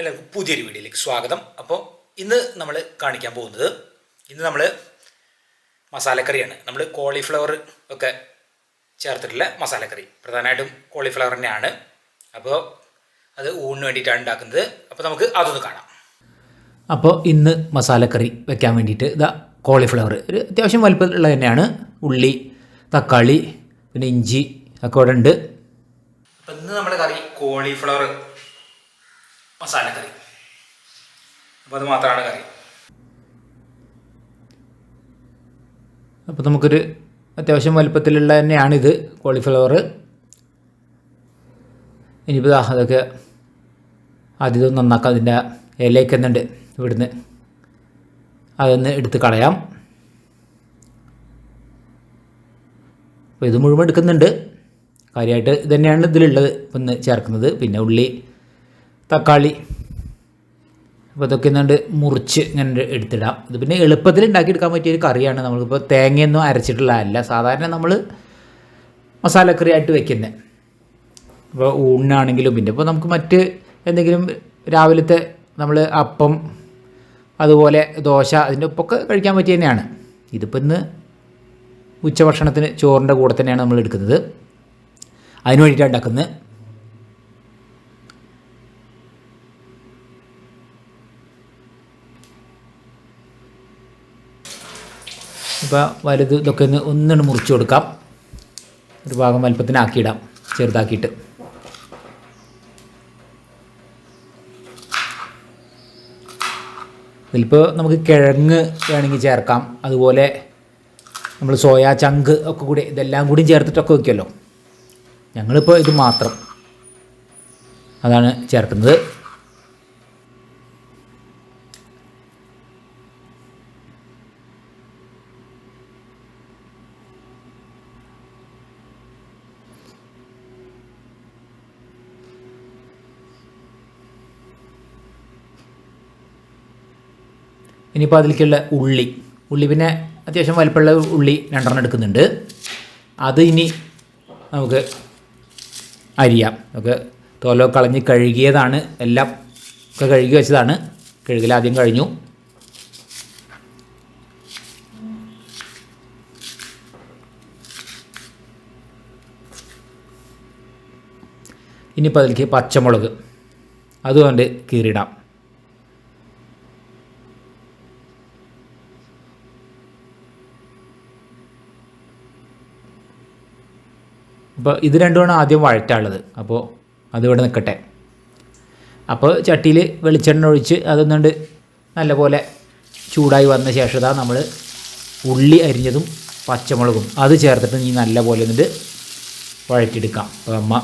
എല്ലാവർക്കും പുതിയൊരു വീഡിയോയിലേക്ക് സ്വാഗതം. അപ്പോൾ ഇന്ന് നമ്മൾ കാണിക്കാൻ പോകുന്നത് ഇന്ന് നമ്മൾ മസാലക്കറിയാണ്. നമ്മൾ കോളിഫ്ലവർ ഒക്കെ ചേർത്തിട്ടുള്ള മസാലക്കറി. പ്രധാനമായിട്ടും കോളിഫ്ലവർ തന്നെയാണ്. അപ്പോൾ അത് ഊണിന് വേണ്ടിയിട്ടാണ് ഉണ്ടാക്കുന്നത്. അപ്പോൾ നമുക്ക് അതൊന്ന് കാണാം. അപ്പോൾ ഇന്ന് മസാലക്കറി വെക്കാൻ വേണ്ടിയിട്ട് ഇതാ കോളിഫ്ലവർ. ഒരു അത്യാവശ്യം വലുപ്പമുള്ള തന്നെയാണ്. ഉള്ളി തക്കാളി പിന്നെ ഇഞ്ചി ഒക്കെ ഇവിടെ ഉണ്ട്. അപ്പം ഇന്ന് നമ്മുടെ കറി കോളിഫ്ലവർ മസാലക്കറി അപ്പോൾ അത് മാത്രമാണ് കറി. അപ്പോൾ നമുക്കൊരു അത്യാവശ്യം വലുപ്പത്തിലുള്ള തന്നെയാണ് ഇത് കോളിഫ്ലവർ ഇനിയിപ്പോൾ അതൊക്കെ ആദ്യം നന്നാക്കാം. അതിന്റെ ഇലയൊക്കെ എന്നുണ്ട് ഇവിടുന്ന്. അതൊന്ന് എടുത്ത് കളയാം. അപ്പോൾ ഇത് മുഴുവൻ എടുക്കുന്നുണ്ട്. കാര്യമായിട്ട് ഇതുതന്നെയാണ് ഇതിലുള്ളത്. ഒന്ന് ചേർക്കുന്നത്. പിന്നെ ഉള്ളി തക്കാളി. അപ്പോൾ ഇതൊക്കെ ഇന്നുകൊണ്ട് മുറിച്ച് ഇങ്ങനെ എടുത്തിടാം. ഇത് പിന്നെ എളുപ്പത്തിൽ ഉണ്ടാക്കിയെടുക്കാൻ പറ്റിയ ഒരു കറിയാണ്. നമ്മളിപ്പോൾ തേങ്ങയൊന്നും അരച്ചിട്ടുള്ളതല്ല സാധാരണ നമ്മൾ മസാലക്കറി ആയിട്ട് വെക്കുന്നത് ഇപ്പോൾ ഊണിനാണെങ്കിലും പിന്നെ ഇപ്പോൾ നമുക്ക് മറ്റ് എന്തെങ്കിലും രാവിലത്തെ നമ്മൾ അപ്പം അതുപോലെ ദോശ അതിന്റെ ഒപ്പൊക്കെ കഴിക്കാൻ പറ്റിയ തന്നെയാണ്. ഇതിപ്പോൾ ഇന്ന് ഉച്ചഭക്ഷണത്തിന് ചോറിന്റെ കൂടെ തന്നെയാണ് നമ്മൾ എടുക്കുന്നത്. അതിനു വേണ്ടിയിട്ടാണ് ഉണ്ടാക്കുന്നത്. ഇപ്പോൾ വലുത് ഇതൊക്കെ ഒന്ന് ഒന്നിട്ട് മുറിച്ച് കൊടുക്കാം. ഒരു ഭാഗം വലുപ്പത്തിനാക്കിയിടാം ചെറുതാക്കിയിട്ട്. ഇതിലിപ്പോൾ നമുക്ക് കിഴങ്ങ് വേണമെങ്കിൽ ചേർക്കാം. അതുപോലെ നമ്മൾ സോയാ ചങ്ക് ഒക്കെ കൂടി ഇതെല്ലാം കൂടി ചേർത്തിട്ടൊക്കെ വയ്ക്കുമല്ലോ ഞങ്ങളിപ്പോൾ ഇത് മാത്രം. അതാണ് ചേർക്കുന്നത്. ഇനിയിപ്പോൾ അതിലേക്കുള്ള ഉള്ളി. ഉള്ളി പിന്നെ അത്യാവശ്യം വലിപ്പമുള്ള ഉള്ളി രണ്ടെണ്ണം എടുക്കുന്നുണ്ട്. അത് ഇനി നമുക്ക് അരിയാം. നമുക്ക് തോലോ കളഞ്ഞ് കഴുകിയതാണ്. എല്ലാം ഒക്കെ കഴുകി വെച്ചതാണ്. കഴുകൽ ആദ്യം കഴിഞ്ഞു. ഇനിയിപ്പോൾ അതിലേക്ക് പച്ചമുളക്. അതുകൊണ്ട് കീറിയിടാം അപ്പോൾ ഇത് രണ്ടുമാണ് ആദ്യം വഴറ്റാനുള്ളത് അപ്പോൾ അതിവിടെ നിൽക്കട്ടെ. അപ്പോൾ ചട്ടിയിൽ വെളിച്ചെണ്ണ ഒഴിച്ച് അതൊന്നുകൊണ്ട് നല്ലപോലെ ചൂടായി വന്ന ശേഷം നമ്മൾ ഉള്ളി അരിഞ്ഞതും പച്ചമുളകും അത് ചേർത്തിട്ട് നീ നല്ലപോലെ എന്നിട്ട് വഴറ്റിയെടുക്കാം. അപ്പോൾ അമ്മ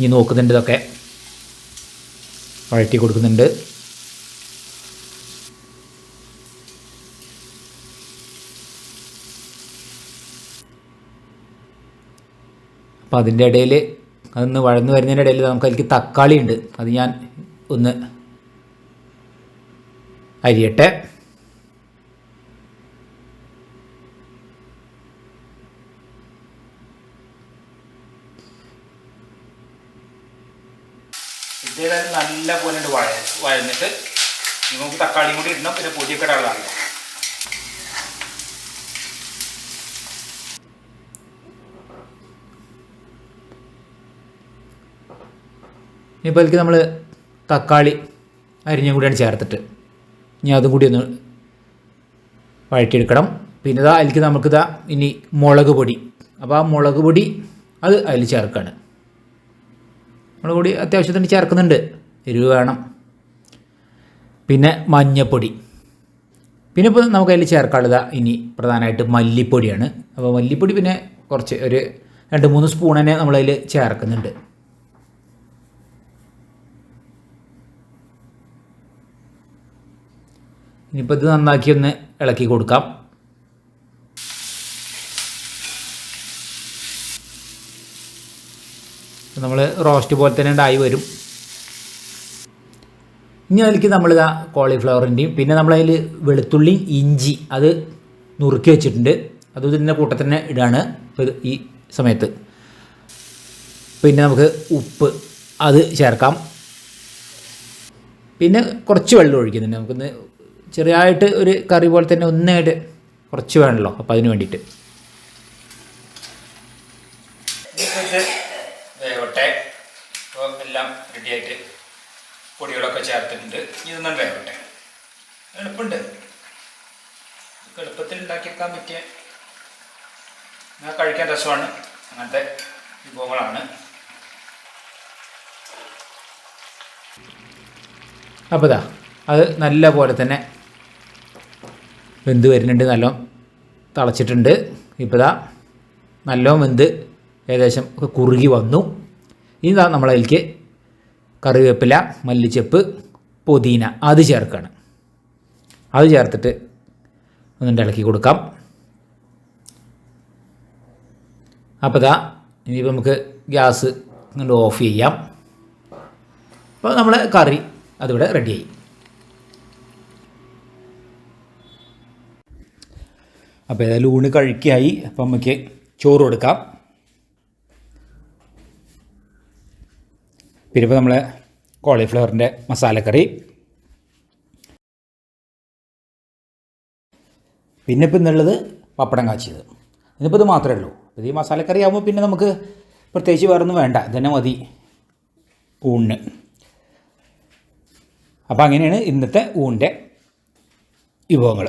നീ നോക്കുന്നുണ്ട് ഇതൊക്കെ. വഴറ്റി കൊടുക്കുന്നുണ്ട്. അപ്പോൾ അതിന്റെ ഇടയിൽ അതൊന്ന് വഴന്ന് വരുന്നതിന്റെ ഇടയിൽ നമുക്ക് അതിലേക്ക് തക്കാളി ഉണ്ട്. അത് ഞാൻ ഒന്ന് അരിയട്ടെ. നല്ല പോലെ ഉണ്ട് വഴ വഴന്നിട്ട് നമുക്ക് തക്കാളിയും കൂടി ഇടണം. പിന്നെ പൊടിയൊക്കെ ഇടാനുള്ളതാണ്. ഇപ്പോൾ അതിലേക്ക് നമ്മൾ തക്കാളി അരിഞ്ഞും കൂടിയാണ് ചേർത്തിട്ട്. ഇനി അതും കൂടി ഒന്ന് വഴറ്റിയെടുക്കണം. പിന്നെ ഇതാ അതിലേക്ക് നമുക്കിതാ ഇനി മുളക് പൊടി. അപ്പോൾ ആ മുളക് പൊടി അത് അതിൽ ചേർക്കുകയാണ് മുളക് പൊടി അത്യാവശ്യത്തിന് ചേർക്കുന്നുണ്ട്. എരിവ് വേണം. പിന്നെ മഞ്ഞപ്പൊടി. പിന്നെ ഇപ്പോൾ നമുക്ക് അതിൽ ചേർക്കാനുള്ളത് ഇനി പ്രധാനമായിട്ട് മല്ലിപ്പൊടിയാണ്. അപ്പോൾ മല്ലിപ്പൊടി പിന്നെ കുറച്ച് ഒരു രണ്ട് മൂന്ന് സ്പൂൺ തന്നെ നമ്മളതിൽ ചേർക്കുന്നുണ്ട്. ഇനിയിപ്പോൾ ഇത് നന്നാക്കി ഒന്ന് ഇളക്കി കൊടുക്കാം. നമ്മൾ റോസ്റ്റ് പോലെ തന്നെ ഉണ്ടായി വരും. ഇനി അതിലേക്ക് നമ്മൾ ഇതാ കോളിഫ്ലവറിന്റെയും പിന്നെ നമ്മളതിൽ വെളുത്തുള്ളി ഇഞ്ചി അത് നുറുക്കി വെച്ചിട്ടുണ്ട്. അത് ഇതിന്റെ കൂട്ടത്തിൽ തന്നെ ഇടാണ് ഈ സമയത്ത്. പിന്നെ നമുക്ക് ഉപ്പ് അത് ചേർക്കാം. പിന്നെ കുറച്ച് വെള്ളം ഒഴിക്കുന്നുണ്ട്. നമുക്കൊന്ന് ചെറിയതായിട്ട് ഒരു കറി പോലെ തന്നെ ഒന്നായിട്ട് കുറച്ച് വേണമല്ലോ. അപ്പോൾ അതിന് വേണ്ടിയിട്ട്. വേവട്ടെ. അപ്പോൾ എല്ലാം റെഡിയായിട്ട് പൊടികളൊക്കെ ചേർത്തിട്ടുണ്ട്. ഇതൊന്നും വേവട്ടെ. എളുപ്പമുണ്ട്. എളുപ്പത്തിൽ ഉണ്ടാക്കിയെടുക്കാൻ പറ്റിയ. എന്നാൽ കഴിക്കാൻ രസമാണ്. അങ്ങനത്തെ വിഭവങ്ങളാണ്. അപ്പോൾ ഇതാ അത് നല്ല പോലെ തന്നെ വെന്ത് വരുന്നുണ്ട് നല്ലോണം തിളച്ചിട്ടുണ്ട്. ഇപ്പോൾ ഇതാ നല്ലോണം വെന്ത് ഏകദേശം കുറുകി വന്നു. ഇനി ഇതാ നമ്മളതിലേക്ക് കറിവേപ്പില മല്ലിച്ചപ്പ് പുതിന അത് ചേർക്കുകയാണ് അത് ചേർത്തിട്ട് ഒന്ന് ഇളക്കി കൊടുക്കാം. അപ്പോൾ ഇതാ ഇനിയിപ്പോൾ നമുക്ക് ഗ്യാസ് ഇങ്ങോട്ട് ഓഫ് ചെയ്യാം. അപ്പോൾ നമ്മളെ കറി അതിവിടെ റെഡിയായി അപ്പോൾ ഏതായാലും ഊണ് കഴിക്കായി. അപ്പം നമുക്ക് ചോറ് കൊടുക്കാം. പിന്നെ ഇപ്പോൾ നമ്മളെ കോളിഫ്ലവറിന്റെ മസാലക്കറി. പിന്നെ ഇപ്പം ഇന്നുള്ളത് പപ്പടം കാച്ചിയത്. ഇന്നിപ്പോൾ ഇത് മാത്രമേ ഉള്ളൂ. ഈ മസാലക്കറി ആകുമ്പോൾ പിന്നെ നമുക്ക് പ്രത്യേകിച്ച് വേറൊന്നും വേണ്ട. ഇതന്നെ മതി ഊണിന്. അപ്പോൾ അങ്ങനെയാണ് ഇന്നത്തെ ഊണിന്റെ വിഭവങ്ങൾ